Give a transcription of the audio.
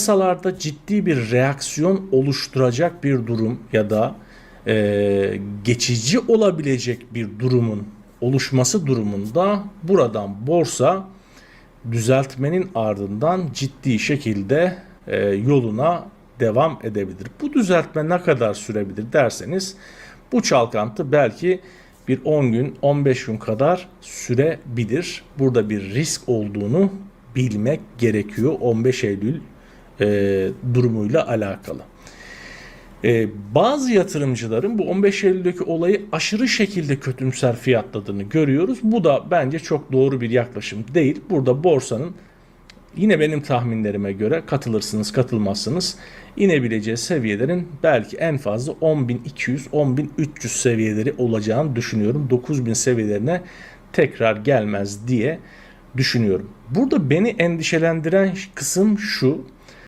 Piyasalarda ciddi bir reaksiyon oluşturacak bir durum ya da e, geçici olabilecek bir durumun oluşması durumunda buradan borsa düzeltmenin ardından ciddi şekilde e, yoluna devam edebilir. Bu düzeltme ne kadar sürebilir derseniz bu çalkantı belki bir 10 gün 15 gün kadar sürebilir. Burada bir risk olduğunu bilmek gerekiyor 15 Eylül e, durumuyla alakalı. Ee, bazı yatırımcıların bu 15 Eylül'deki olayı aşırı şekilde kötümser fiyatladığını görüyoruz. Bu da bence çok doğru bir yaklaşım değil. Burada borsanın yine benim tahminlerime göre katılırsınız katılmazsınız inebileceği seviyelerin belki en fazla 10.200-10.300 seviyeleri olacağını düşünüyorum. 9.000 seviyelerine tekrar gelmez diye düşünüyorum. Burada beni endişelendiren kısım şu.